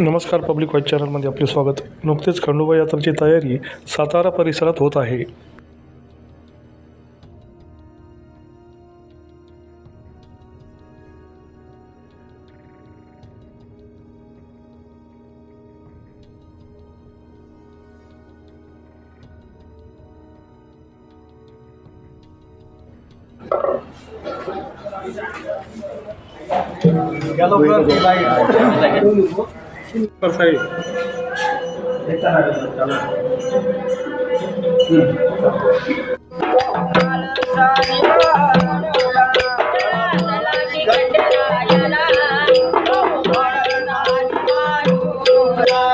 नमस्कार public white चॅनलमध्ये आपले स्वागत. नुकतेच खंडोबा यात्रेची तयारी सातारा परिसरात होत आहे. Yeah.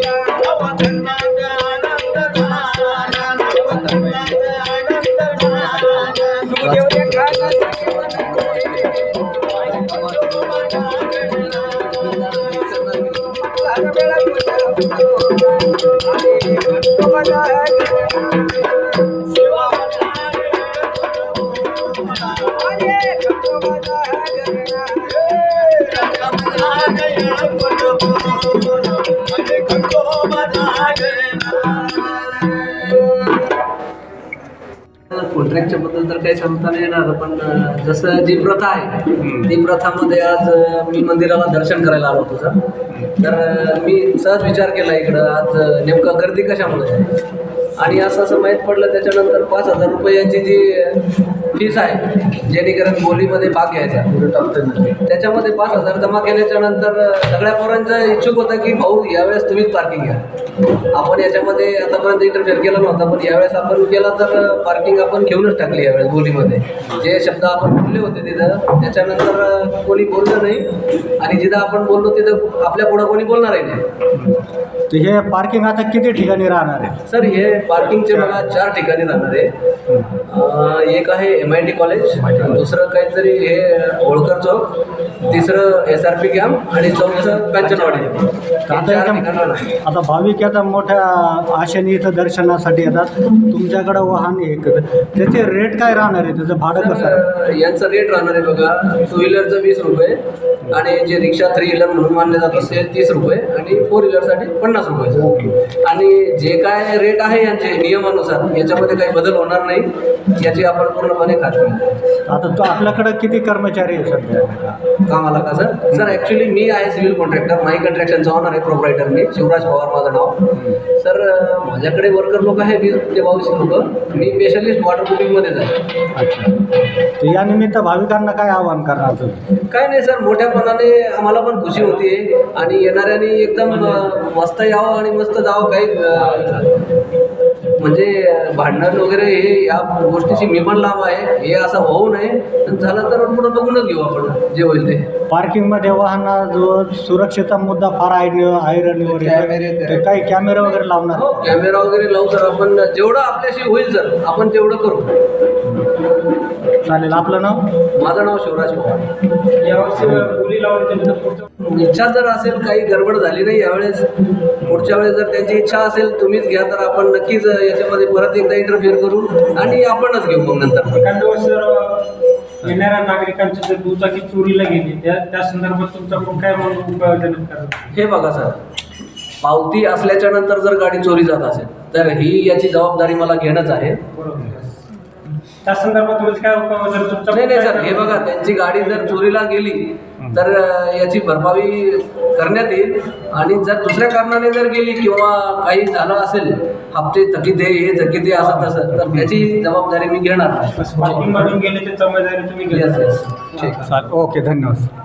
Yeah. कॉन्ट्रॅक्टच्या बद्दल तर काही सांगता नाही येणार पण जसं जी प्रथा आहे ती प्रथामध्ये आज मी मंदिराला दर्शन करायला आलो होतो सर. तर मी सहज विचार केला इकडं आज नेमकं गर्दी कशामुळे आणि असं असं माहीत पडलं त्याच्यानंतर पाच हजार रुपयाची जी फीस आहे जेणेकरून बोलीमध्ये भाग घ्यायचा. त्याच्यामध्ये पाच हजार जमा केल्याच्यानंतर सगळ्या पोरांचं इच्छुक होतं की भाऊ यावेळेस तुम्हीच पार्किंग घ्या. आपण याच्यामध्ये आतापर्यंत इंटरफेअर केला नव्हता पण यावेळेस आपण केला तर पार्किंग आपण घेऊनच टाकली यावेळेस बोलीमध्ये. जे शब्द आपण बोलले होते तिथं त्याच्यानंतर कोणी बोललं नाही. आणि जिथं आपण बोललो तिथं आपल्या पुढं कोणी बोलणारही नाही. तर हे पार्किंग आता किती ठिकाणी राहणार आहे? सर हे पार्किंगचे बघा चार ठिकाणी राहणार आहे. एक आहे एम आय टी कॉलेज दुसरं काहीतरी हे होळकर चौक तिसरं एस आर पी कॅम्प आणि चौथं कांचनवाडी आता भाविक आता मोठ्या आशेने इथं दर्शनासाठी येतात. तुमच्याकडं वाहन आहे एक. त्याचे रेट काय राहणार आहे? त्याचं भाडं कसं यांचा रेट राहणार आहे बघा टू व्हीलरचं वीस रुपये आणि जे रिक्षा थ्री व्हीलर म्हणून मानले जातात ते तीस रुपये आणि फोर व्हीलरसाठी पन्नास रुपये. आणि जे काय रेट आहे यांचे नियमानुसार याच्यामध्ये काही बदल होणार नाही याची आपण पूर्णपणे खात्री. आता तो आपल्याकडं किती कर्मचारी आहे सध्या? कामाला का सर सर ॲक्च्युली मी आहे सिव्हिल कॉन्ट्रॅक्टर माई कंट्रॅक्शनचा ऑनर आहे प्रोप्रायटर मी. शिवराज पवार माझं नाव. सर माझ्याकडे वर्कर लोक आहे वीस ते बावीस लोक. मी स्पेशलिस्ट वॉटर प्रूफिंगमध्येच आहे. अच्छा. या निमित्त भाविकांना काय आवाहन करणार तुम्ही? काय नाही सर मोठ्यापणाने आम्हाला पण खुशी होती. आणि येणाऱ्यांनी एकदम मस्त यावं आणि मस्त जावं काही म्हणजे भांडण वगैरे हे या गोष्टीची मी पण लाभ आहे. हे असं होऊ नये. झालं तर पुढं बघूनच घेऊ आपण जे होईल ते. पार्किंगमध्ये वाहनाजवळ सुरक्षेचा मुद्दा फार आयरणीवर कॅमेरे आहे. ते काही कॅमेरे वगैरे लावणार? हो कॅमेरा वगैरे लावू तर आपण जेवढं आपल्याशी होईल सर आपण तेवढं करू. चालेल आपलं नाव? माझं नाव शिवराज पवार. इच्छा जर असेल काही गडबड झाली नाही यावेळेस. पुढच्या वेळेस जर त्यांची इच्छा असेल तुम्हीच घ्या तर आपण नक्कीच याच्यामध्ये परत एकदा इंटरफिअर करू आणि आपणच घेऊ मग नंतर. एखाद्या जर येणाऱ्या नागरिकांची जर दुचाकी चोरीला गेली त्या त्या संदर्भात तुमचा पण काय म्हणून उपाययोजना हे बघा सर पावती असल्याच्या नंतर जर गाडी चोरी जात असेल तर ही याची जबाबदारी मला घेणंच आहे. बरोबर. त्या संदर्भात म्हणजे काय उपाय जर तुमचा नाही नाही सर हे बघा त्यांची गाडी जर चोरीला गेली तर याची भरपाई करण्यात येईल. आणि जर दुसऱ्या कारणाने जर गेली किंवा काही झालं असेल हप्ते थकीत आहे हे थकीत आहे असं तसं तर त्याची जबाबदारी मी घेणार पार्किंग मधून गेले ते जबाबदारी तुम्ही ठीक. ओके धन्यवाद.